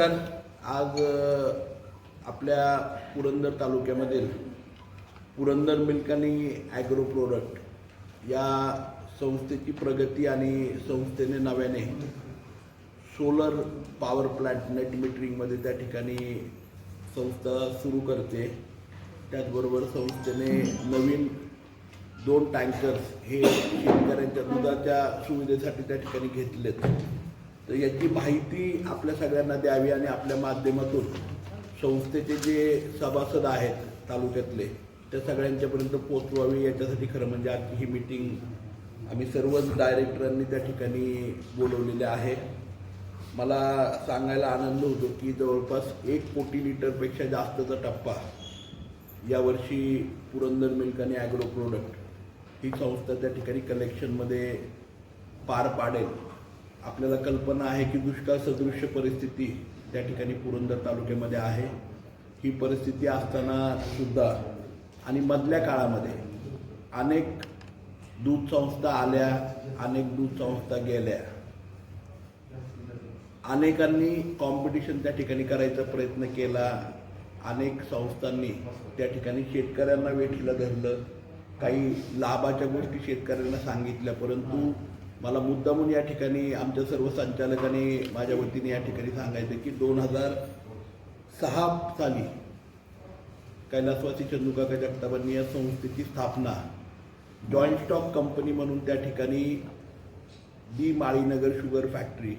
ठिकाण आज आपल्या पुरंदर तालुक्यामधील पुरंदर मिल्क आणि ॲग्रो प्रोडक्ट या संस्थेची प्रगती आणि संस्थेने नव्याने सोलर पॉवर प्लांट नेट मिटरिंगमध्ये त्या ठिकाणी संस्था सुरू करते. त्याचबरोबर संस्थेने नवीन दोन टँकर्स हे शेतकऱ्यांच्या दुधाच्या सुविधेसाठी त्या ठिकाणी घेतलेत. तर याची माहिती आपल्या सगळ्यांना द्यावी आणि आपल्या माध्यमातून संस्थेचे जे सभासद आहेत तालुक्यातले त्या सगळ्यांच्यापर्यंत पोचवावी याच्यासाठी खरं म्हणजे आजची ही मीटिंग आम्ही सर्वच डायरेक्टरांनी त्या ठिकाणी बोलवलेले आहे. मला सांगायला आनंद होतो की जवळपास एक कोटी लिटरपेक्षा जास्तचा टप्पा यावर्षी पुरंदर मिल्क आणि ॲग्रो प्रोडक्ट ही संस्था त्या ठिकाणी कलेक्शनमध्ये पार पाडेल. आपल्याला कल्पना आहे की दुष्काळ सदृश्य परिस्थिती त्या ठिकाणी पुरंदर तालुक्यामध्ये आहे. ही परिस्थिती असताना सुद्धा आणि मधल्या काळामध्ये अनेक दूध संस्था आल्या अनेक दूध संस्था गेल्या. अनेकांनी कॉम्पिटिशन त्या ठिकाणी करायचा प्रयत्न केला. अनेक संस्थांनी त्या ठिकाणी शेतकऱ्यांना वेठीला धरलं. काही लाभाच्या गोष्टी शेतकऱ्यांना सांगितल्या परंतु मला मुद्दामून या ठिकाणी आमच्या सर्व संचालकांनी माझ्या वतीने या ठिकाणी सांगायचं की दोन हजार सहा साली कैलासवासी चंदुकाका जगतापांनी या संस्थेची स्थापना जॉईंट स्टॉक कंपनी म्हणून त्या ठिकाणी दी माळीनगर शुगर फॅक्टरी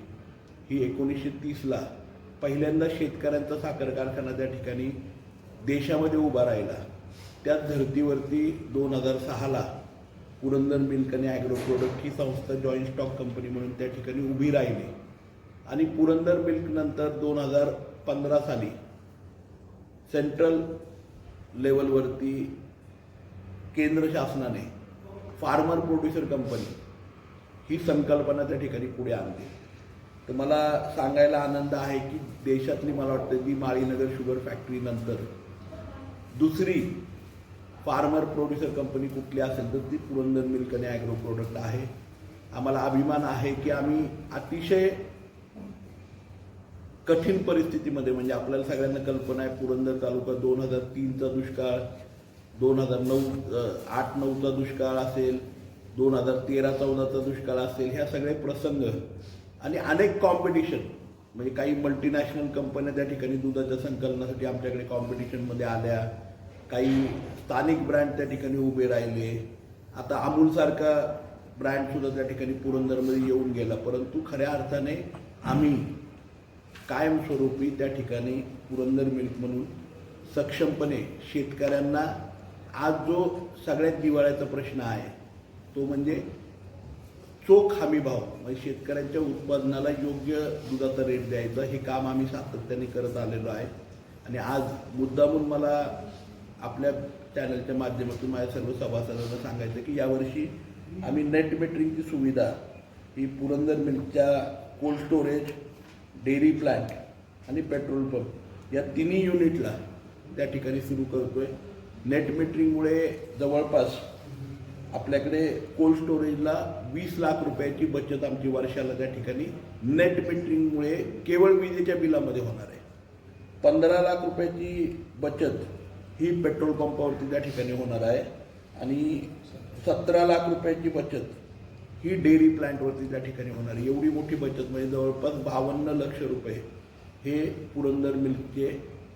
ही एकोणीसशे तीसला पहिल्यांदा शेतकऱ्यांचा साखर कारखाना त्या ठिकाणी देशामध्ये उभा राहिला. त्याच धर्तीवरती दोन हजार सहाला पुरंदर मिल्क आणि ॲग्रो प्रोडक्ट ही संस्था जॉईंट स्टॉक कंपनी म्हणून त्या ठिकाणी उभी राहिली. आणि पुरंदर मिल्क नंतर दोन हजार पंधरा साली सेंट्रल लेवलवरती केंद्र शासनाने फार्मर प्रोड्युसर कंपनी ही संकल्पना त्या ठिकाणी पुढे आणली. तर मला सांगायला आनंद आहे की देशातली मला वाटतं ती माळीनगर शुगर फॅक्टरीनंतर दुसरी फार्मर प्रोड्युसर कंपनी कुठली असेल तर ती पुरंदर मिल्क आणि ॲग्रो प्रोडक्ट आहे. आम्हाला अभिमान आहे की आम्ही अतिशय कठीण परिस्थितीमध्ये म्हणजे आपल्याला सगळ्यांना कल्पना आहे पुरंदर तालुका दोन हजार तीनचा दुष्काळ दोन हजार नऊ आठ नऊचा दुष्काळ असेल दोन हजार तेरा चौदाचा दुष्काळ असेल ह्या सगळे प्रसंग आणि अनेक कॉम्पिटिशन म्हणजे काही मल्टीनॅशनल कंपन्या त्या ठिकाणी दुधाच्या संकलनासाठी आमच्याकडे कॉम्पिटिशनमध्ये आल्या. काही स्थानिक ब्रँड त्या ठिकाणी उभे राहिले. आता अमूलसारखा ब्रँडसुद्धा त्या ठिकाणी पुरंदरमध्ये येऊन गेला. परंतु खऱ्या अर्थाने आम्ही कायमस्वरूपी त्या ठिकाणी पुरंदर मिल्क म्हणून सक्षमपणे शेतकऱ्यांना आज जो सगळ्यात दिवाळ्याचा प्रश्न आहे तो म्हणजे चोख हमी भाव म्हणजे शेतकऱ्यांच्या उत्पादनाला योग्य दुधाचा रेट द्यायचा हे काम आम्ही सातत्याने करत आलेलो आहे. आणि आज मुद्दामून मला आपल्या चॅनलच्या माध्यमातून माझ्या सर्व सभासदांना सांगायचं की यावर्षी आम्ही नेट मेट्रिंगची सुविधा ही पुरंदर मिल्कच्या कोल्ड स्टोरेज डेअरी प्लांट आणि पेट्रोल पंप या तिन्ही युनिटला त्या ठिकाणी सुरू करतो आहे नेट मेट्रिंगमुळे जवळपास आपल्याकडे कोल्ड स्टोरेजला वीस लाख रुपयाची बचत आमची वर्षाला त्या ठिकाणी. नेट मेट्रिंगमुळे केवळ विजेच्या बिलामध्ये होणार आहे. पंधरा लाख रुपयाची बचत ही पेट्रोल पंपावरती त्या ठिकाणी होणार आहे. आणि सतरा लाख रुपयांची बचत ही डेअरी प्लांटवरती त्या ठिकाणी होणार आहे. एवढी मोठी बचत म्हणजे जवळपास बावन्न लक्ष रुपये हे पुरंदर मिल्कचे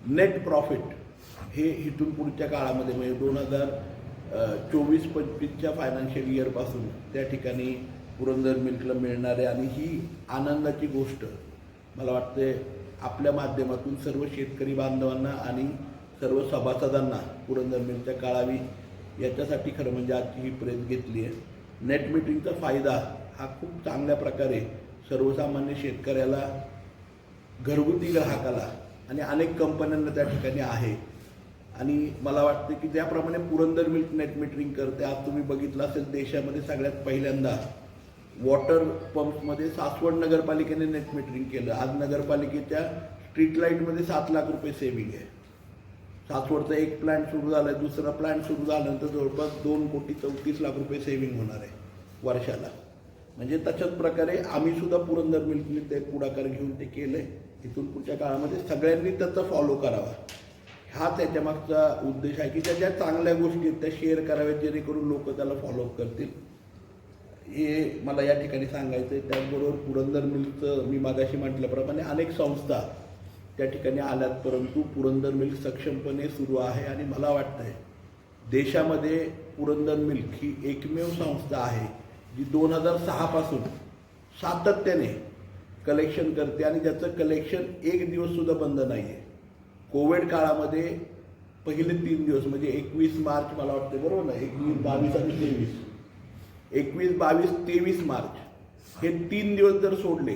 नेट प्रॉफिट हे इथून पुढच्या काळामध्ये म्हणजे दोन हजार चोवीस पंचवीसच्या फायनान्शियल इयरपासून त्या ठिकाणी पुरंदर मिल्कला मिळणार आहे. आणि ही आनंदाची गोष्ट मला वाटते आपल्या माध्यमातून सर्व शेतकरी बांधवांना आणि सर्व सभासदांना पुरंदर मिरच्या काळावी याच्यासाठी खरं म्हणजे आजची ही प्रेस घेतली आहे. नेट मिटिंगचा फायदा हा खूप चांगल्या प्रकारे सर्वसामान्य शेतकऱ्याला घरगुती ग्राहकाला आणि अनेक कंपन्यांना त्या ठिकाणी आहे. आणि मला वाटतं की ज्याप्रमाणे पुरंदर मिल्क नेट मिटरिंग करते आज तुम्ही बघितलं असेल देशामध्ये सगळ्यात पहिल्यांदा वॉटर पंपमध्ये सासवड नगरपालिकेने नेट मिटरिंग केलं. आज नगरपालिकेच्या स्ट्रीट लाईटमध्ये सात लाख रुपये सेविंग आहे. सासवडचं एक प्लॅन्ट सुरू झालं आहे दुसरा प्लॅन्ट सुरू झाल्यानंतर जवळपास दोन कोटी चौतीस लाख रुपये सेव्हिंग होणार आहे वर्षाला. म्हणजे तशाच प्रकारे आम्हीसुद्धा पुरंदर मिल्कने ते पुढाकार घेऊन ते केलं आहे इथून पुढच्या काळामध्ये सगळ्यांनी त्याचा फॉलो करावा. हा त्याच्यामागचा उद्देश आहे की त्या ज्या चांगल्या गोष्टी आहेत त्या शेअर कराव्यात जेणेकरून लोक त्याला फॉलोअप करतील. हे मला या ठिकाणी सांगायचं आहे त्याचबरोबर पुरंदर मिल्कचं मी मागाशी म्हटल्याप्रमाणे अनेक संस्था त्या ठिकाणी आल्यात परंतु पुरंदर मिल्क सक्षमपणे सुरू आहे आणि मला वाटतंय देशामध्ये पुरंदर मिल्क ही एकमेव संस्था आहे जी दोन हजार सहापासून सातत्याने कलेक्शन करते आणि त्याचं कलेक्शन एक दिवससुद्धा बंद नाही आहे कोविड काळामध्ये पहिले तीन दिवस म्हणजे एकवीस मार्च मला वाटते बरोबर ना? एकवीस बावीस आणि तेवीस. एकवीस बावीस तेवीस मार्च हे तीन दिवस जर सोडले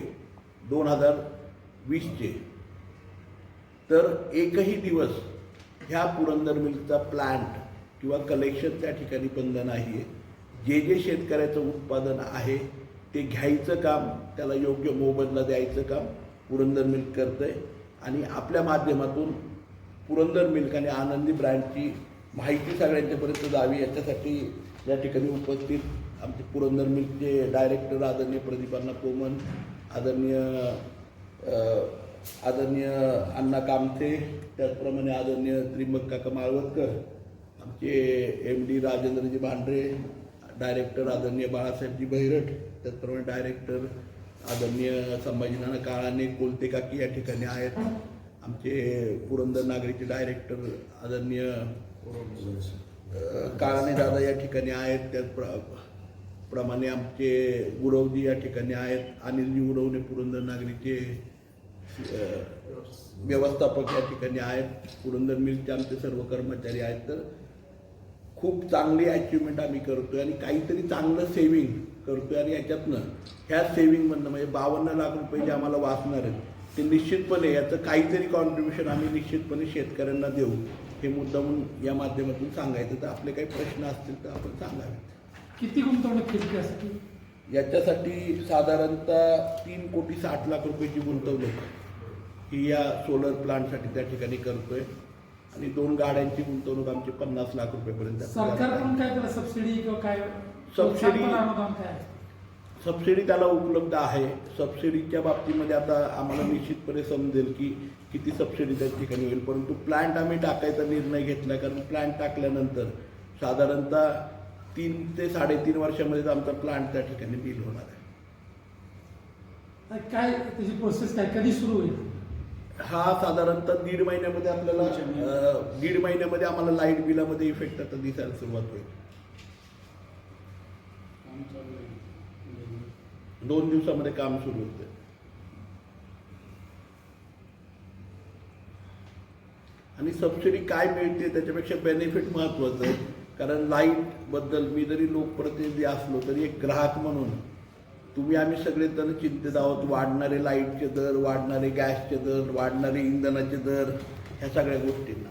दोन हजार वीसचे तर एकही दिवस ह्या पुरंदर मिल्कचा प्लांट किंवा कलेक्शन त्या ठिकाणी बंद नाही आहे जे जे शेतकऱ्याचं उत्पादन आहे ते घ्यायचं काम त्याला योग्य मोबदला द्यायचं काम पुरंदर मिल्क करतं आहे आणि आपल्या माध्यमातून पुरंदर मिल्क आणि आनंदी ब्रँडची माहिती सगळ्यांच्यापर्यंत जावी याच्यासाठी या ठिकाणी उपस्थित आमचे पुरंदर मिल्कचे डायरेक्टर आदरणीय प्रदीपांना कोमन आदरणीय आदरणीय अण्णा कामते त्याचप्रमाणे आदरणीय त्रिंबक काका माळवतकर आमचे M D Rajendraji Bhandare director आदरणीय बाळासाहेबजी बहिरट त्याचप्रमाणे डायरेक्टर आदरणीय संभाजीनाना काळाने कोलते काकी या ठिकाणी आहेत. आमचे पुरंदर नागरीचे डायरेक्टर आदरणीय काळाने दादा या ठिकाणी आहेत. त्याच प्रमाणे आमचे गुरवजी या ठिकाणी आहेत. अनिलजी गुरवणे पुरंदर नागरीचे व्यवस्थापक या ठिकाणी आहेत पुरंदर मिलचे आमचे सर्व कर्मचारी आहेत तर खूप चांगली अचिव्हमेंट आम्ही करतोय आणि काहीतरी चांगलं सेविंग करतोय आणि याच्यातनं ह्या सेविंगमधनं म्हणजे बावन्न लाख रुपये जे आम्हाला वाचणार आहेत ते निश्चितपणे याचं काहीतरी कॉन्ट्रीब्युशन आम्ही निश्चितपणे शेतकऱ्यांना देऊ हे मुद्दामून या माध्यमातून सांगायचं. तर आपले काही प्रश्न असतील तर आपण सांगावे. किती गुंतवणूक केली त्यासाठी? याच्यासाठी साधारणतः तीन कोटी साठ लाख रुपयाची गुंतवणूक. ही या सोलर प्लांटसाठी त्या ठिकाणी करतोय. आणि दोन गाड्यांची गुंतवणूक आमची पन्नास लाख रुपयेपर्यंत सबसिडी सबसिडी-? सबसिडी त्याला उपलब्ध आहे. सबसिडीच्या बाबतीमध्ये आता आम्हाला निश्चितपणे समजेल की किती सबसिडी त्या ठिकाणी होईल परंतु प्लांट आम्ही टाकायचा निर्णय घेतला कारण प्लांट टाकल्यानंतर साधारणतः तीन ते साडेतीन वर्षामध्येच आमचा प्लांट त्या ठिकाणी बिल होणार आहे. काय त्याची प्रोसेस काय कधी सुरू होईल? हा साधारणतः दीड महिन्यामध्ये आपल्याला दीड महिन्यामध्ये आम्हाला लाइट बिलामध्ये इफेक्ट आता दिसायला सुरुवात होईल. दोन दिवसामध्ये काम सुरू होते. आणि सबसिडी काय मिळते त्याच्यापेक्षा बेनिफिट महत्वाचं आहे. कारण लाइटबद्दल मी जरी लोकप्रतिनिधी असलो तरी एक ग्राहक म्हणून तुम्ही आम्ही सगळेजण चिंतित आहोत. वाढणारे लाईटचे दर वाढणारे गॅसचे दर वाढणारे इंधनाचे दर ह्या सगळ्या गोष्टींना.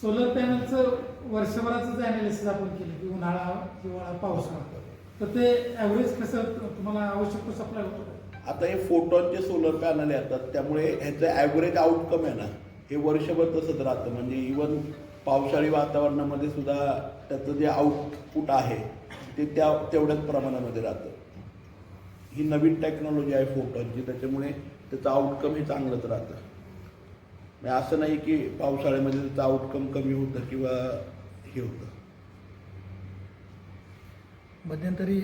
सोलर पॅनलचं वर्षभराचं जे अनालिसिस आपण केलं की उन्हाळा हिवाळा पावसाळा तर ते ॲव्हरेज कसं तुम्हाला आवश्यक सप्लाय होतो? आता हे फोटॉनचे सोलर पॅनल येतात त्यामुळे ह्याचं ॲव्हरेज आउटकम आहे ना हे वर्षभर तसंच राहतं. म्हणजे इवन पावसाळी वातावरणामध्ये सुद्धा त्याचं जे आउटपुट आहे ते त्या तेवढ्याच प्रमाणामध्ये राहतं. ही नवीन टेक्नॉलॉजी आहे फोटोची त्याच्यामुळे त्याचं आउटकम हे चांगलंच राहतं. म्हणजे असं नाही की पावसाळ्यामध्ये त्याचं आउटकम कमी होतं किंवा हे होतं. मध्यंतरी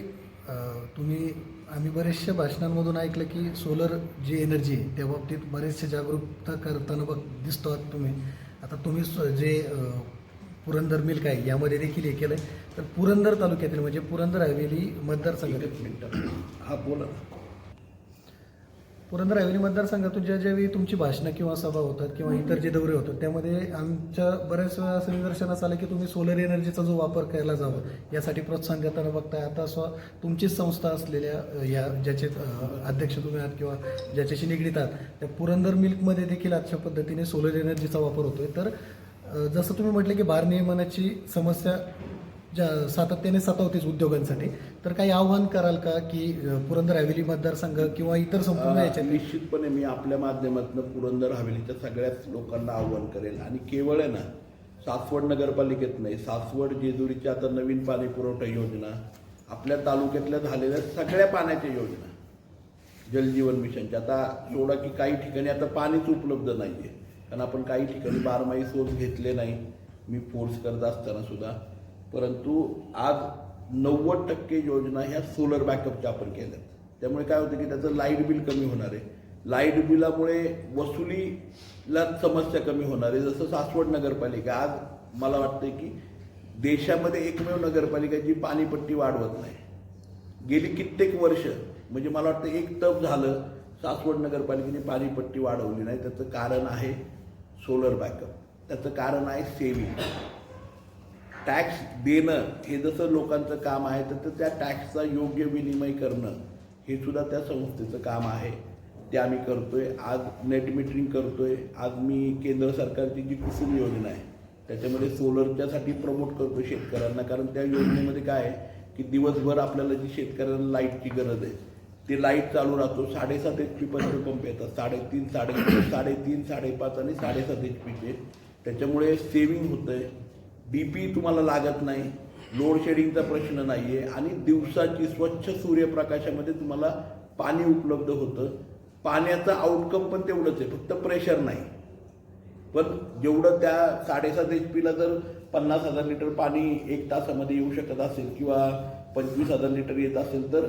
तुम्ही आम्ही बरेचशा भाषणांमधून ऐकलं की सोलर जी एनर्जी आहे त्या बाबतीत बरेचसे जागरूकता करताना बघ दिसतो आहात तुम्ही. आता तुम्ही जे पुरंदर मिल्क आहे? यामध्ये देखील हे केलं आहे तर पुरंदर तालुक्यातील म्हणजे पुरंदर हवेली मतदारसंघातील हा बोला. पुरंदर हवेली मतदारसंघातून ज्या ज्यावेळी तुमची भाषणं किंवा सभा होतात किंवा इतर जे दौरे होतात त्यामध्ये आमच्या बऱ्याच वेळा असं निदर्शनास आलं की तुम्ही सोलर एनर्जीचा जो वापर केला जावा यासाठी प्रोत्साहन देताना बघताय. आता स्व तुमचीच संस्था असलेल्या या ज्याचे अध्यक्ष तुम्ही आहात किंवा ज्याच्याशी निगडीत आहात त्या पुरंदर मिल्कमध्ये देखील अशा पद्धतीने सोलर एनर्जीचा वापर होतोय. तर जसं तुम्ही म्हटलं की भार नियमनाची समस्या ज्या सातत्याने सतावतेच उद्योगांसाठी तर काही आव्हान कराल का की पुरंदर हवेली मतदारसंघ किंवा इतर संपूर्ण अं, याच्यात निश्चितपणे मी आपल्या माध्यमातून पुरंदर हवेलीच्या सगळ्याच लोकांना आव्हान करेल. आणि केवळ आहे ना सासवड नगरपालिकेत नाही सासवड जेजुरीची आता नवीन पाणी पुरवठा योजना आपल्या तालुक्यातल्या झालेल्या सगळ्या पाण्याच्या योजना जलजीवन मिशनचे आता सोडा की काही ठिकाणी आता पाणीच उपलब्ध नाही आहे कारण आपण काही ठिकाणी बारमाही सोर्स घेतले नाही. मी फोर्स करत असताना सुद्धा. परंतु आज नव्वद टक्के योजना ह्या सोलर बॅकअपच्या आपण केल्यात. त्यामुळे काय होतं की त्याचं लाइट बिल कमी होणार आहे. लाइट बिलामुळे वसुलीला समस्या कमी होणार आहे. जसं सासवड नगरपालिका आज मला वाटतं की देशामध्ये एकमेव नगरपालिका जी पाणीपट्टी वाढवत नाही. गेली कित्येक वर्ष म्हणजे मला वाटतं एक तप झालं सासवड नगरपालिकेने पाणीपट्टी वाढवली नाही. त्याचं कारण आहे सोलर बॅकअप त्याचं कारण आहे सेविंग टॅक्स देणं हे जसं लोकांचं काम आहे तर त्या टॅक्सचा योग्य विनिमय करणं हे सुद्धा त्या संस्थेचं काम आहे. ते आम्ही करतोय. आज नेट मीटरिंग करतोय. आज मी केंद्र सरकारची जी कुसुम योजना आहे त्याच्यामध्ये सोलरच्यासाठी प्रमोट करतो शेतकऱ्यांना. कारण त्या योजनेमध्ये काय आहे की दिवसभर आपल्याला जी शेतकऱ्यांना लाईटची गरज आहे ते लाइट चालू राहतो. साडेसात एच पी पेट्रोल पंप येतात. साडेतीन साडे साडेतीन साडेपाच आणि साडेसात एच पीचे त्याच्यामुळे सेविंग बी पी तुम्हाला लागत नाही. लोड शेडिंगचा प्रश्न नाही आहे आणि दिवसाची स्वच्छ सूर्यप्रकाशामध्ये तुम्हाला पाणी उपलब्ध होतं. पाण्याचं आउटकम पण तेवढंच आहे. फक्त प्रेशर नाही. पण जेवढं त्या साडेसात एच पीला जर पन्नास हजार लिटर पाणी एक तासामध्ये येऊ शकत असेल किंवा पंचवीस हजार लिटर येत असेल तर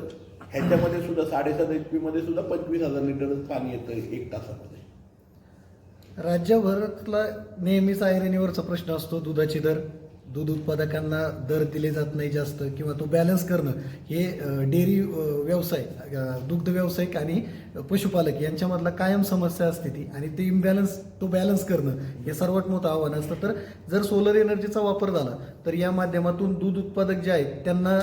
ह्याच्यामध्ये सुद्धा साडेसात एच पीमध्ये सुद्धा पंचवीस हजार लिटरच पाणी येतं एक तासामध्ये. राज्यभरातला नेहमीच ऐरणीवरचा प्रश्न असतो दुधाची दर. दूध उत्पादकांना दर दिले जात नाही जास्त किंवा तो बॅलन्स करणं हे डेअरी व्यवसाय दुग्ध व्यावसायिक आणि पशुपालक यांच्यामधला कायम समस्या असते ती आणि ते इम्बॅलन्स तो बॅलन्स करणं हे सर्वात मोठं आव्हान असतं. तर जर सोलर एनर्जीचा वापर झाला तर या माध्यमातून दूध उत्पादक जे आहेत त्यांना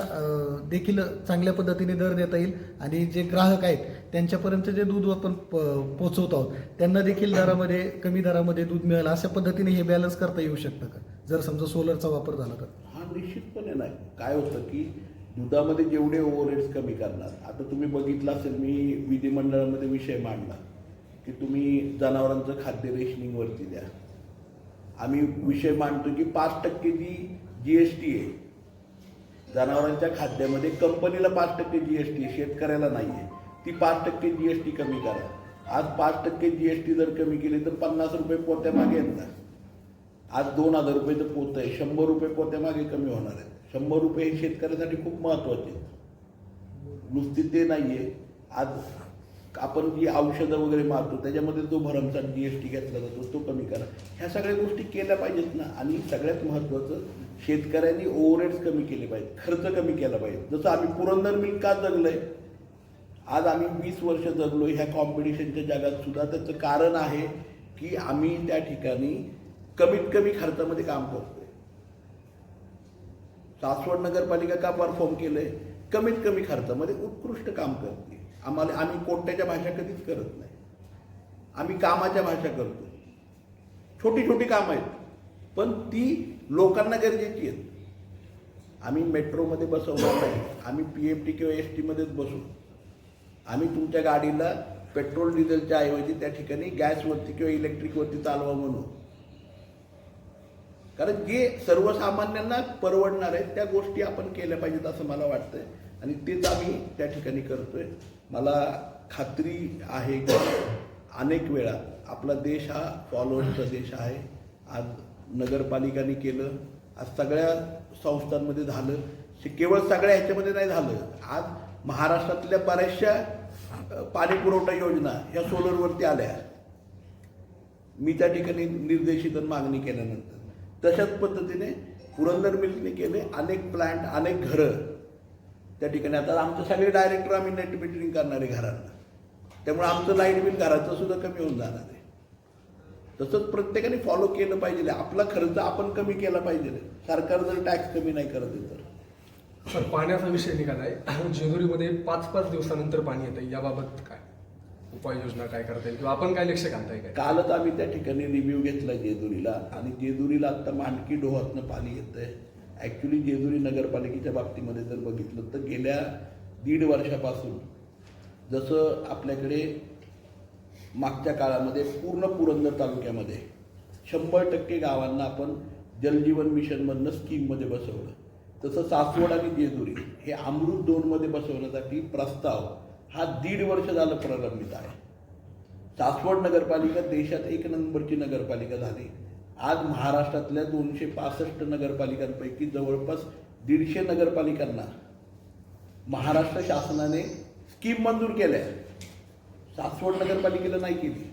देखील चांगल्या पद्धतीने दर देता येईल आणि जे ग्राहक आहेत त्यांच्यापर्यंत जे दूध आपण प- पोचवत आहोत त्यांना देखील दरामध्ये कमी दरामध्ये दूध मिळेल अशा पद्धतीने हे बॅलन्स करता येऊ शकतं का? जर समजा सोलरचा वापर झाला तर. हा निश्चितपणे नाही. काय होतं की दुधामध्ये जेवढे ओव्हरहेड्स कमी करणार आता तुम्ही बघितलं असेल मी विधिमंडळामध्ये विषय मांडला की तुम्ही जनावरांचं खाद्य रेशनिंगवरती द्या. आम्ही विषय मांडतो की पाच टक्के जी जी एस टी आहे जनावरांच्या खाद्यामध्ये कंपनीला पाच टक्के जी एस टी शेतकऱ्याला नाही आहे ती पाच टक्के जी एस टी कमी करा. आज पाच टक्के जी एस टी जर कमी केली तर पन्नास रुपये पोत्यामागे येतात आज दोन हजार रुपयेचं पोत आहे. शंभर रुपये पोत्यामागे कमी होणार आहेत. शंभर रुपये हे शेतकऱ्यासाठी खूप महत्त्वाचे आहेत. नुसती ते नाहीये. आज आपण जी औषधं वगैरे मारतो त्याच्यामध्ये जो भरमसाठ जी एस टी घेतला जातो तो कमी करा. ह्या सगळ्या गोष्टी केल्या पाहिजेत ना. आणि सगळ्यात महत्त्वाचं शेतकऱ्यांनी ओव्हरहेड्स कमी केले पाहिजेत. खर्च कमी केला पाहिजे. जसं आम्ही पुरंदर मिल का जगलंय आज आम्ही वीस वर्ष जगलो ह्या कॉम्पिटिशनच्या जगात सुद्धा. त्याचं कारण आहे की आम्ही त्या ठिकाणी कमीत कमी खर्चामध्ये काम करतोय. सासवड नगरपालिका का परफॉर्म केलंय? कमीत कमी खर्चामध्ये उत्कृष्ट काम करते. आम्हाला आम्ही कोट्याच्या भाषा कधीच करत नाही. आम्ही कामाच्या भाषा करतो छोटी छोटी कामं आहेत. पण ती लोकांना गरजेची आहेत. आम्ही मेट्रोमध्ये बसवणार नाही. आम्ही पी एफ टी किंवा एस टीमध्येच बसू. आम्ही तुमच्या गाडीला पेट्रोल डिझेलच्या ऐवजी त्या ठिकाणी गॅसवरती किंवा इलेक्ट्रिकवरती चालवा म्हणून. कारण जे सर्वसामान्यांना परवडणार आहेत त्या गोष्टी आपण केल्या पाहिजेत असं मला वाटतंय. आणि तेच आम्ही त्या ठिकाणी करतोय. मला खात्री आहे की अनेक वेळा आपला देश हा फॉलोअरचा देश आहे. आज नगरपालिकाने केलं आज सगळ्या संस्थांमध्ये झालं. शे- केवळ सगळ्या ह्याच्यामध्ये नाही झालं. आज महाराष्ट्रातल्या बऱ्याचशा पाणी पुरवठा योजना ह्या सोलरवरती आल्या. मी त्या ठिकाणी निर्देशित मागणी केल्यानंतर. तशाच पद्धतीने पुरंदर मिल्कने केले अनेक प्लांट अनेक घरं त्या ठिकाणी. आता आमचे सगळे डायरेक्टर आम्ही नेट मिटरिंग करणारे घरांना त्यामुळे आमचं लाइट बिल घराचं सुद्धा कमी होऊन जाणार आहे. तसंच प्रत्येकाने फॉलो केलं पाहिजे. आपला खर्च आपण कमी केला पाहिजे. सरकार जर टॅक्स कमी नाही करत आहे तर. सर पाण्याचा विषय निघालाय. जेजुरीमध्ये पाच पाच दिवसानंतर पाणी येतं याबाबत काय? उपाययोजना काय करता येईल? किंवा आपण काय लक्ष घालताय काय? कालच आम्ही त्या ठिकाणी रिव्ह्यू घेतला जेजुरीला. आणि जेजुरीला आता मांडकी डोहातनं पाणी येतंय. ॲक्च्युली जेजुरी नगरपालिकेच्या बाबतीमध्ये जर बघितलं तर गेल्या दीड वर्षापासून जसं आपल्याकडे मागच्या काळामध्ये पूर्ण पुरंदर तालुक्यामध्ये शंभर टक्के गावांना आपण जलजीवन मिशनमधनं स्कीममध्ये बसवलं. तसं सासवड आणि जेजुरी हे अमृत दोनमध्ये बसवण्यासाठी प्रस्ताव हा दीड वर्ष झालं प्रलंबित आहे. सासवड नगरपालिका देशात एक नंबरची नगरपालिका झाली. आज महाराष्ट्रातल्या दोनशे पासष्ट नगरपालिकांपैकी जवळपास दीडशे नगरपालिकांना महाराष्ट्र शासनाने स्कीम मंजूर केल्या. सासवड नगरपालिकेला नाही केली.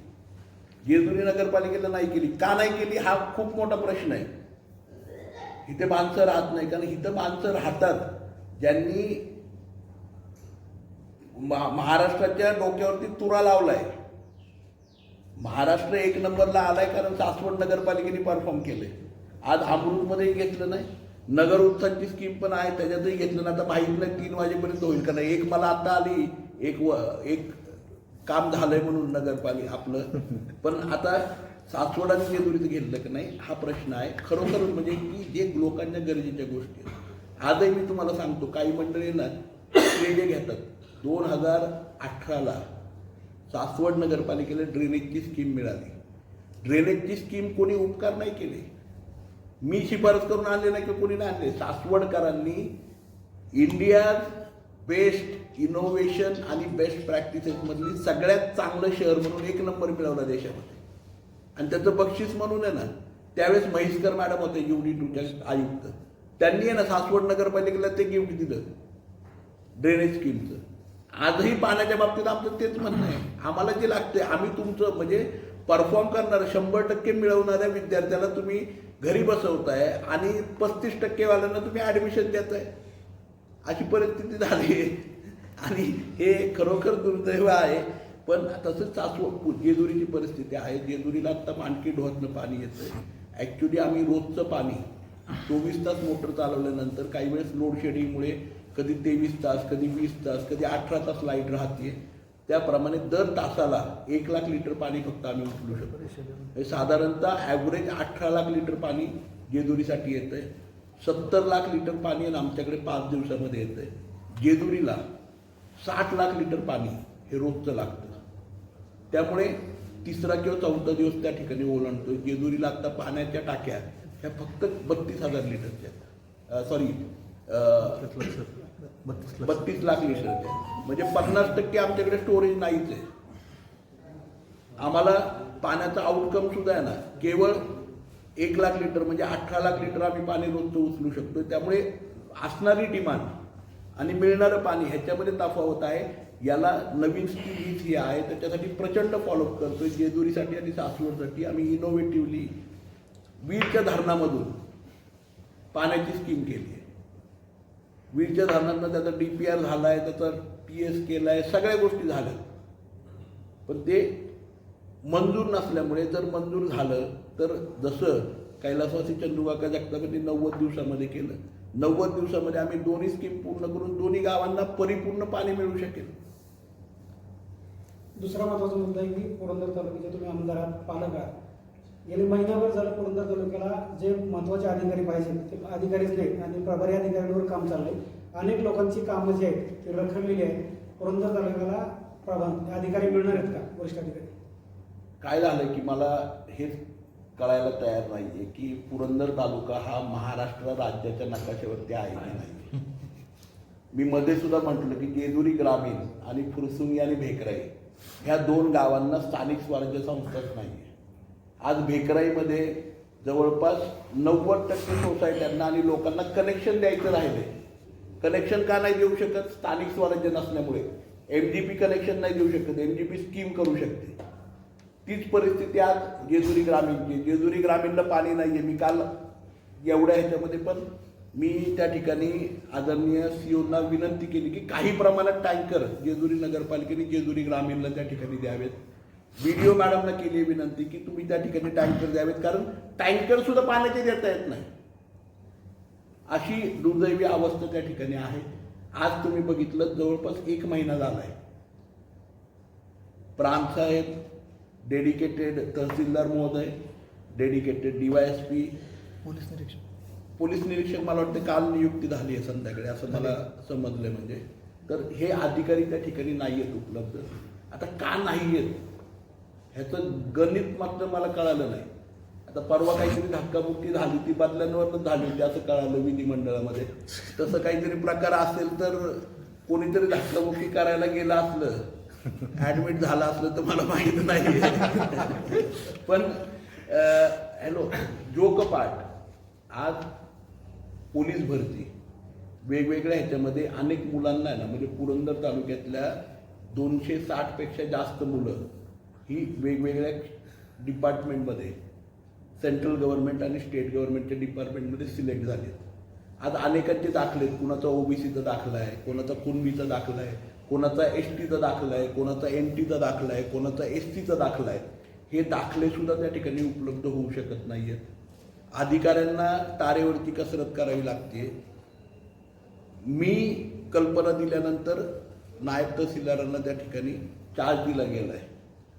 जेजुरी नगरपालिकेला नाही केली. का नाही केली? हा खूप मोठा प्रश्न आहे. इथे माणसं राहत नाही. कारण इथं माणसं राहतात. ज्यांनी महाराष्ट्राच्या डोक्यावरती तुरा लावलाय. महाराष्ट्र एक नंबरला आलाय कारण सासवड नगरपालिकेने परफॉर्म केले आज अमृतमध्येही घेतलं नाही. नगर उत्सवची स्कीम पण आहे त्याच्यातही घेतलं नाही. आता माहीत नाही तीन वाजेपर्यंत होईल का नाही. एक मला आता आली एक व एक काम झालंय म्हणून नगरपालिका आपलं. पण आता सासवड आणि घेतलं की नाही हा प्रश्न आहे. खरोखर म्हणजे की जे लोकांच्या गरजेच्या गोष्टी आहेत. आजही मी तुम्हाला सांगतो काही मंडळी ना घेतात. दोन हजार अठराला सासवड नगरपालिकेला ड्रेनेजची स्कीम मिळाली. ड्रेनेजची स्कीम कोणी उपकार नाही केले. मी शिफारस करून आणले नाही की कोणी नाही आणले. सासवडकरांनी इंडिया बेस्ट इनोव्हेशन आणि बेस्ट प्रॅक्टिसेसमधली सगळ्यात चांगलं शहर म्हणून एक नंबर मिळवला देशामध्ये. आणि त्याचं बक्षीस म्हणून आहे ना त्यावेळेस महेशकर मॅडम होते युनिट टूच्या आयुक्त. त्यांनी आहे ना सासवड नगरपालिकेला ते गिफ्ट दिलं. ड्रेनेज स्कीमचं. आजही पाण्याच्या बाबतीत आमचं तेच म्हणणं आहे. आम्हाला जे लागते आम्ही तुमचं म्हणजे परफॉर्म करणार शंभर टक्के मिळवणाऱ्या विद्यार्थ्याला तुम्ही घरी बसवताय आणि पस्तीस टक्केवाल्यांना तुम्ही ॲडमिशन देताय. अशी परिस्थिती झाली. आहे आणि हे खरोखर दुर्दैव आहे. पण तसंच सासवड जेजुरीची परिस्थिती आहे जेजुरीला आत्ता आणखी ढोतनं पाणी येतं ॲक्च्युली आम्ही रोजचं पाणी चोवीस तास मोटर चालवल्यानंतर काही वेळेस लोडशेडिंगमुळे कधी तेवीस तास कधी वीस तास कधी अठरा तास लाइट राहते त्याप्रमाणे दर तासाला एक लाख लिटर पाणी फक्त आम्ही उचलू शकतो. साधारणतः ॲव्हरेज अठरा लाख लिटर पाणी जेजुरीसाठी येतं आहे सत्तर लाख लिटर पाणी आमच्याकडे पाच दिवसामध्ये येतं आहे जेजुरीला साठ लाख लिटर पाणी हे रोजचं लागतं. त्यामुळे तिसरा किंवा चौथा दिवस त्या ठिकाणी ओलांडतो जेजुरीला आत्ता पाण्याच्या टाक्या ह्या फक्त बत्तीस हजार लिटरच्या सॉरी बत्तीस लाख लिटरच्या म्हणजे पन्नास टक्के आमच्याकडे स्टोरेज नाहीच आहे. आम्हाला पाण्याचा आउटकम सुद्धा आहे ना केवळ एक लाख लिटर म्हणजे अठरा लाख लिटर आम्ही पाणी रोजचं उचलू शकतो त्यामुळे असणारी डिमांड आणि मिळणारं पाणी ह्याच्यामध्ये तफावत आहे. याला नवीन स्कीम हीच ही आहे त्याच्यासाठी प्रचंड फॉलोअप करतोय. जेजुरीसाठी आणि सासवडसाठी आम्ही इनोव्हेटिव्हली वीरच्या धरणामधून पाण्याची स्कीम केली आहे. वीरच्या धरणातनं त्याचा डी पी आर झाला आहे त्याचा पी एस केला आहे सगळ्या गोष्टी झाल्या पण ते मंजूर नसल्यामुळे जर मंजूर झालं तर जसं कैलासवासी चंदुकाका जगतापती नव्वद दिवसामध्ये केलं. नव्वद दिवसामध्ये आम्ही दोन्ही स्कीम पूर्ण करून दोन्ही गावांना परिपूर्ण पाणी मिळू शकेल. दुसरा महत्त्वाचा मुद्दा आहे की पुरंदर तालुक्याचे तुम्ही आमदार आहात पालक आहात. गेले महिनाभर झालं पुरंदर तालुक्याला जे महत्त्वाचे अधिकारी पाहिजे ते अधिकारीच नाहीत आणि प्रभारी अधिकाऱ्यांवर काम चाललंय. अनेक लोकांची कामं जी आहेत ती रखडलेली आहेत. पुरंदर तालुक्याला प्रभा- अधिकारी मिळणार आहेत का वरिष्ठ अधिकारी? काय झालं की मला हेच कळायला तयार नाही आहे की पुरंदर तालुका हा महाराष्ट्र राज्याच्या नकाशावरती आहे की नाही. मी मध्ये सुद्धा म्हटलं की जेजुरी ग्रामीण आणि फुरसुंगी आणि भेकराई ह्या दोन गावांना स्थानिक स्वराज्य संस्थाच नाही आहे आज भेकराईमध्ये जवळपास नव्वद टक्के सोसायट्यांना आणि लोकांना कनेक्शन द्यायचं राहिले कनेक्शन का नाही देऊ शकत? स्थानिक स्वराज्य नसल्यामुळे. एम जी पी कनेक्शन नाही देऊ शकत. एम जी पी स्कीम करू शकते. तीच परिस्थिती आज जेजुरी ग्रामीणची. जेजुरी ग्रामीणला पाणी नाही आहे मी काल एवढ्या ह्याच्यामध्ये पण मी त्या ठिकाणी आदरणीय सीओना विनंती केली की काही प्रमाणात टँकर जेजुरी नगरपालिकेने जेजुरी ग्रामीणला त्या ठिकाणी द्यावेत. व्हिडिओ मॅडमला केली आहे विनंती की तुम्ही त्या ठिकाणी टँकर द्यावेत कारण टँकर सुद्धा पाण्याचे देता येत नाही. अशी दुर्दैवी अवस्था त्या ठिकाणी आहे. आज तुम्ही बघितलं जवळपास एक महिना झाला आहे प्रांतसाहेब डेडिकेटेड तहसीलदार महोदय dedicated D Y S P police निरीक्षक. पोलीस निरीक्षक मला वाटतं काल नियुक्ती झाली आहे संध्याकाळी असं मला समजलं म्हणजे. तर हे अधिकारी त्या ठिकाणी नाही आहेत उपलब्ध. आता का नाही आहेत? ह्याचं गणित मात्र मला कळालं नाही. आता परवा काहीतरी धक्काबुक्की झाली ती बदल्यांवरच झाली होती असं कळालं विधिमंडळामध्ये. तसं काहीतरी प्रकार असेल तर कोणीतरी धक्काबुक्की करायला गेलं असलं ऍडमिट झालं असलं तर मला माहीत नाही. पण हॅलो जोक पाठ आज पोलीस भरती. वेगवेगळ्या ह्याच्यामध्ये अनेक मुलांना आहे ना म्हणजे पुरंदर तालुक्यातल्या दोनशे साठपेक्षा जास्त मुलं ही वेगवेगळ्या डिपार्टमेंटमध्ये सेंट्रल गव्हर्नमेंट आणि स्टेट गव्हर्नमेंटच्या डिपार्टमेंटमध्ये सिलेक्ट झाले आज अनेकांचे दाखले आहेत. कुणाचा ओबीसीचा दाखला आहे कोणाचा कुणबीचा दाखला आहे कोणाचा एस टीचा दाखला आहे कोणाचा एन टीचा दाखला आहे कोणाचा एस टीचा दाखला आहे. हे दाखलेसुद्धा त्या ठिकाणी उपलब्ध होऊ शकत नाही आहेत अधिकाऱ्यांना तारेवरती कसरत करावी लागते. मी कल्पना दिल्यानंतर नायब तहसीलदारांना त्या ठिकाणी चार्ज दिला गेला आहे.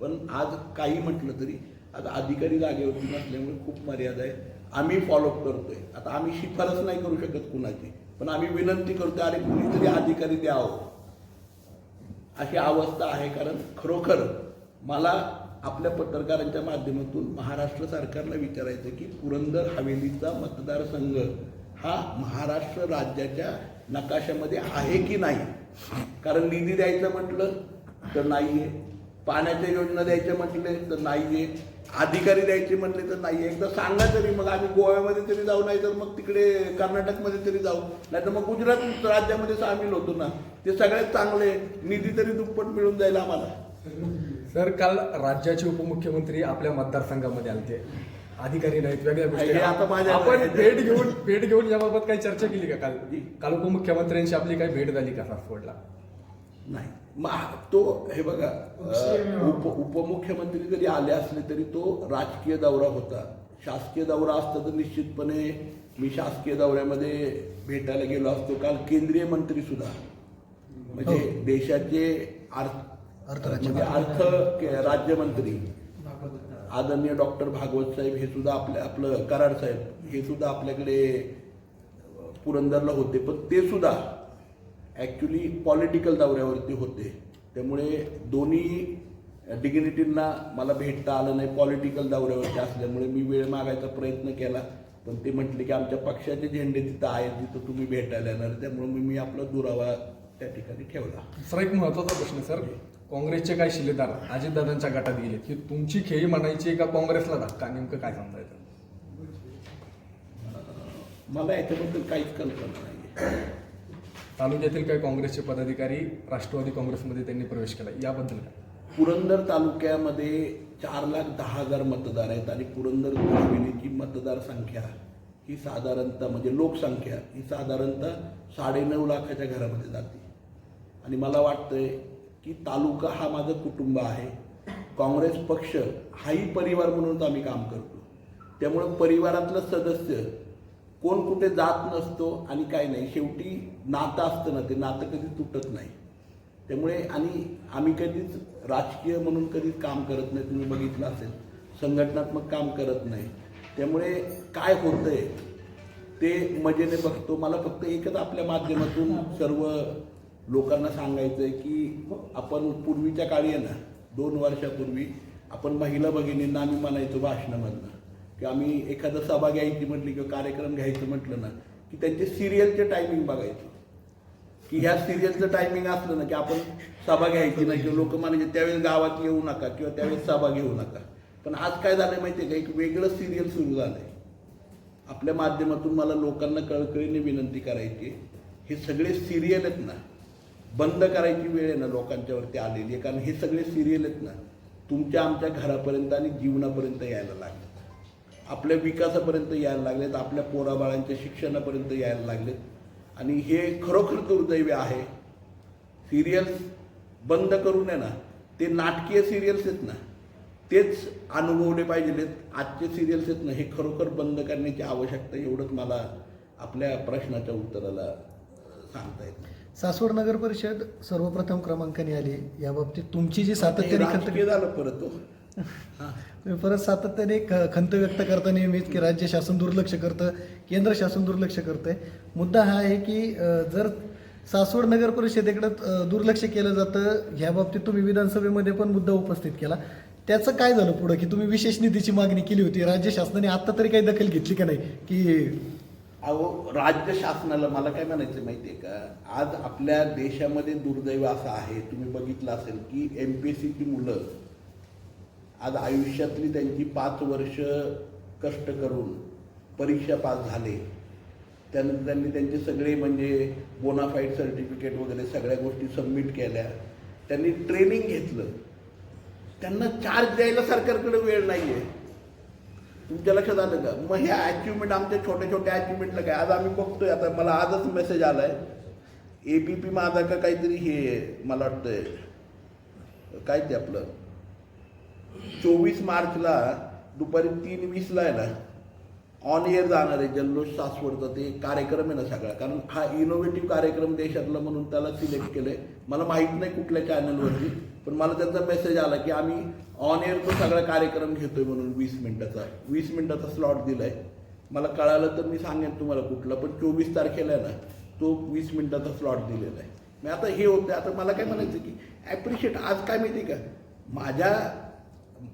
पण आज काही म्हटलं तरी आज अधिकारी जागेवरती नसल्यामुळे खूप मर्यादा आहे. आम्ही फॉलोअप करतोय. आता आम्ही शिफारस नाही करू शकत कुणाची पण आम्ही विनंती करतोय अरे कुणीतरी अधिकारी द्यावं. अशी अवस्था आहे कारण खरोखर मला आपल्या पत्रकारांच्या माध्यमातून महाराष्ट्र सरकारला विचारायचं की पुरंदर हवेलीचा मतदारसंघ हा महाराष्ट्र राज्याच्या नकाशामध्ये आहे की नाही? कारण निधी द्यायचं म्हटलं तर नाहीये. पाण्याच्या योजना द्यायच्या म्हटले तर नाही आहे अधिकारी द्यायचे म्हटले तर नाहीये. एकदा सांगा तरी मग आम्ही गोव्यामध्ये तरी जाऊ नाही तर मग तिकडे कर्नाटकमध्ये तरी जाऊ. नाही तर मग गुजरात राज्यामध्ये सामील होतो ना. ते सगळ्यात चांगले निधी तरी दुप्पट मिळून जाईल आम्हाला. सर काल राज्याचे उपमुख्यमंत्री आपल्या मतदारसंघामध्ये आलते. अधिकारी नाहीत वेगळ्या गोष्टी. हे आता माझ्या- आपण भेट घेऊन भेट घेऊन याबाबत काही चर्चा केली का काल? काल उपमुख्यमंत्र्यांशी आपली काही भेट झाली का सासवडला नाही. मग तो हे बघा अं, उप उपमुख्यमंत्री जरी आले असले तरी तो राजकीय दौरा होता. शासकीय दौरा असता तर निश्चितपणे मी शासकीय दौऱ्यामध्ये भेटायला गेलो असतो. काल केंद्रीय मंत्री सुद्धा. म्हणजे देशाचे अर्थ अर्थराज्य म्हणजे अर्थ के- राज्यमंत्री. आदरणीय डॉक्टर भागवत साहेब हे सुद्धा आपल्या आपलं कराड साहेब हे सुद्धा आपल्याकडे पुरंदरला होते. पण ते सुद्धा ॲक्च्युली पॉलिटिकल दौऱ्यावरती होते. त्यामुळे दोन्ही डिग्निटींना मला भेटता आलं नाही पॉलिटिकल दौऱ्यावरती असल्यामुळे मी वेळ मागायचा प्रयत्न केला. पण ते म्हटले की आमच्या पक्षाचे झेंडे तिथं आहेत तिथं तुम्ही भेटायला येणार. त्यामुळे मी मी आपला दुरावा त्या ठिकाणी ठेवला. सर एक महत्त्वाचा प्रश्न सर. काँग्रेसचे काही शिलेदार अजितदादांच्या गटात गेले की तुमची खेळी म्हणायची का काँग्रेसला धक्का? नेमकं काय समजायचं मला याच्याबद्दल काहीच कल्पना नाही तालुक्यातील काही काँग्रेसचे पदाधिकारी राष्ट्रवादी काँग्रेसमध्ये त्यांनी प्रवेश केला. याबद्दल काय? पुरंदर तालुक्यामध्ये चार लाख दहा हजार मतदार आहेत आणि पुरंदर मतदार संख्या ही साधारणतः म्हणजे लोकसंख्या ही साधारणतः साडेनऊ लाखाच्या घरामध्ये जाते. आणि मला वाटतंय की तालुका हा माझं कुटुंब आहे. काँग्रेस पक्ष हाही परिवार म्हणूनच आम्ही काम करतो. त्यामुळं परिवारातलं सदस्य कोण कुठे जात नसतो आणि काय नाही. शेवटी नातं असतं ना ते नातं कधी तुटत नाही. त्यामुळे आणि आम्ही कधीच राजकीय म्हणून कधीच काम करत नाही. तुम्ही बघितलं असेल संघटनात्मक काम करत नाही. त्यामुळे काय होतं आहे ते मजेने बघतो. मला फक्त एकच आपल्या माध्यमातून सर्व लोकांना सांगायचं आहे की आपण पूर्वीच्या काळी आहे ना दोन वर्षापूर्वी आपण महिला भगिनींना आम्ही म्हणायचो भाषणामधनं की आम्ही एखादं सभा घ्यायची म्हटली किंवा कार्यक्रम घ्यायचं म्हटलं ना की त्यांचे सिरियलचे टायमिंग बघायचो. की ह्या सिरियलचं टायमिंग असलं ना की आपण सभा घ्यायची नाही किंवा लोक म्हणायचे त्यावेळेस गावात येऊ नका किंवा त्यावेळेस सभा घेऊ नका. पण आज काय झालंय माहिती आहे का? एक वेगळं सिरियल सुरू झालंय. आपल्या माध्यमातून मला लोकांना कळकळीने विनंती करायची हे सगळे सिरियल आहेत ना बंद करायची वेळ आहे ना लोकांच्यावरती आलेली आहे. कारण हे सगळे सिरियल आहेत ना तुमच्या आमच्या घरापर्यंत आणि जीवनापर्यंत यायला लागले आपल्या विकासापर्यंत यायला लागलेत आपल्या पोराबाळांच्या शिक्षणापर्यंत यायला लागलेत. आणि हे खरोखर दुर्दैवी आहे. सिरियल्स बंद करून आहे ना ते नाटकीय सिरियल्स आहेत ना तेच अनुभवले पाहिजेत आजचे सिरियल्स आहेत ना हे खरोखर बंद करण्याची आवश्यकता एवढंच मला आपल्या प्रश्नाच्या उत्तराला सांगता येतं सासवड नगर परिषद सर्वप्रथम क्रमांकाने आली. या बाबतीत तुमची जी सातत्याने खंत झालं परत हो. तुम्ही परत सातत्याने ख- खंत व्यक्त करता नेहमीच की राज्य शासन दुर्लक्ष करतं केंद्र शासन दुर्लक्ष करतंय. मुद्दा हा आहे की जर सासवड नगर परिषदेकडे दुर्लक्ष केलं जातं ह्या बाबतीत तुम्ही विधानसभेमध्ये पण मुद्दा उपस्थित केला. त्याचं काय झालं पुढं की तुम्ही विशेष निधीची मागणी केली होती राज्य शासनाने आता तरी काही दखल घेतली का नाही की अहो राज्य शासनाला मला काय म्हणायचं माहिती आहे का? आज आपल्या देशामध्ये दुर्दैव असं आहे तुम्ही बघितलं असेल की एम पी एस सीची मुलं आज आयुष्यातली त्यांची पाच वर्ष कष्ट करून परीक्षा पास झाले. त्यानंतर त्यांनी त्यांचे सगळे म्हणजे बोनाफाईड सर्टिफिकेट वगैरे सगळ्या गोष्टी सबमिट केल्या. त्यांनी ट्रेनिंग घेतलं. त्यांना चार्ज द्यायला सरकारकडे वेळ नाही आहे तुमच्या लक्षात आलं का? मग हे अचिव्हमेंट आमच्या छोट्या छोट्या अचिव्हमेंटला काय? आज आम्ही बघतोय आता मला आजच मेसेज आलाय. ए बी पी माझा का काहीतरी हे मला वाटतंय. काय ते आपलं? चोवीस मार्चला दुपारी तीन वीसला आहे ना ऑन एअर जाणार आहे जल्लोष सासवडचा ते कार्यक्रम आहे ना सगळा. कारण हा इनोव्हेटिव्ह कार्यक्रम देशातला म्हणून त्याला सिलेक्ट केलं आहे मला माहीत नाही कुठल्या चॅनलवरती पण मला त्यांचा मेसेज आला की आम्ही ऑन एअर तो सगळा कार्यक्रम घेतोय म्हणून वीस मिनिटाचा. वीस मिनिटाचा स्लॉट दिलाय. मला कळालं तर मी सांगेन तुम्हाला कुठला पण चोवीस तारखेला आहे ना तो वीस मिनिटाचा स्लॉट दिलेला आहे. मी आता हे होतं आता मला काय म्हणायचं की ॲप्रिशिएट आज काय माहिती आहे का? माझ्या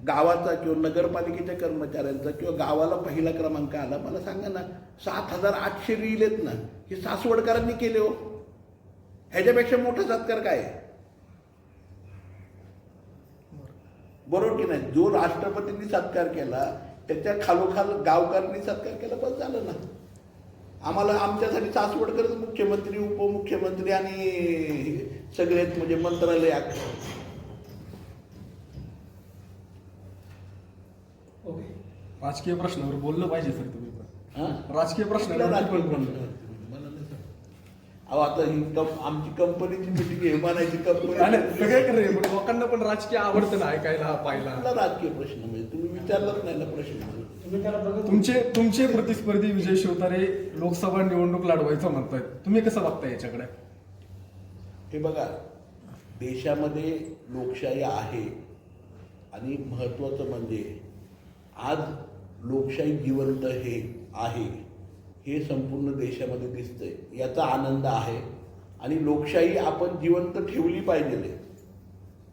गावाचा किंवा नगरपालिकेच्या कर्मचाऱ्यांचा किंवा गावाला पहिला क्रमांक आला मला सांगा ना सात हजार आठशे रील आहेत ना हे सासवडकरांनी केले हो. ह्याच्यापेक्षा मोठा सत्कार काय? आहे? बरोबर की नाही? जो राष्ट्रपतींनी सत्कार केला त्याच्या खालोखाल गावकऱ्यांनी सत्कार केला बस झालं ना. आम्हाला आमच्यासाठी सासवडकरच मुख्यमंत्री उपमुख्यमंत्री आणि सगळेच म्हणजे मंत्रालय राजकीय प्रश्नावर बोललं पाहिजे सर तुम्ही हा? राजकीय पण राजकीय प्रश्न? अहो आता ही कम आमची कंपनीची मिटिंग आहे आणि कंपनी सगळे खरे पण लोकांना पण राजकीय आवडतं ना ऐकायला पाहायला. राजकीय प्रश्न म्हणजे? तुम्ही विचारलाच नाही ना प्रश्न तुम्ही त्याला बघत तुमचे तुमचे प्रतिस्पर्धी विजय शिवतारे लोकसभा निवडणूक लढवायचं म्हणतायत तुम्ही कसं बघता याच्याकडे? हे बघा देशामध्ये लोकशाही आहे. आणि महत्त्वाचं म्हणजे आज लोकशाही जिवंत हे आहे. हे संपूर्ण देशामध्ये दिसतंय. याचा आनंद आहे. आणि लोकशाही आपण जिवंत ठेवली पाहिजे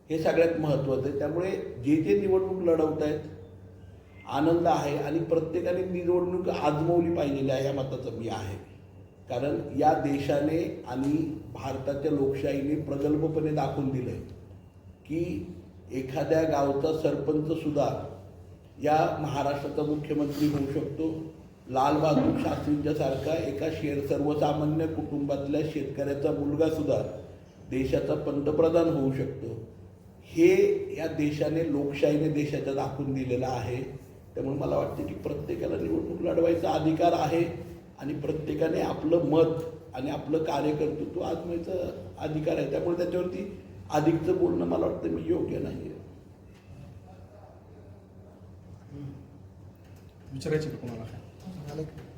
हे सगळ्यात महत्त्वाचं आहे. त्यामुळे जे जे निवडणूक लढवत आहेत आनंद आहे आणि प्रत्येकाने निवडणूक आजमवली पाहिजे आहे या मताचं मी आहे. कारण या देशाने आणि भारताच्या लोकशाहीने प्रगल्भपणे दाखवून दिलं आहे की एखाद्या गावचा सरपंचसुद्धा या महाराष्ट्राचा मुख्यमंत्री होऊ शकतो लालबहादूर शास्त्रींच्यासारखा एका शेर सर्वसामान्य कुटुंबातल्या शेतकऱ्याचा मुलगा सुद्धा देशाचा पंतप्रधान होऊ शकतो. हे या देशाने लोकशाहीने देशाच्या दाखवून दिलेलं आहे. त्यामुळे मला वाटतं की प्रत्येकाला निवडणूक लढवायचा अधिकार आहे आणि प्रत्येकाने आपलं मत आणि आपलं कार्यकर्तृत्व आजमायचा अधिकार आहे. त्यामुळे त्याच्यावरती अधिकचं बोलणं मला वाटतं मी योग्य नाही आहे कोणाला? झालं की?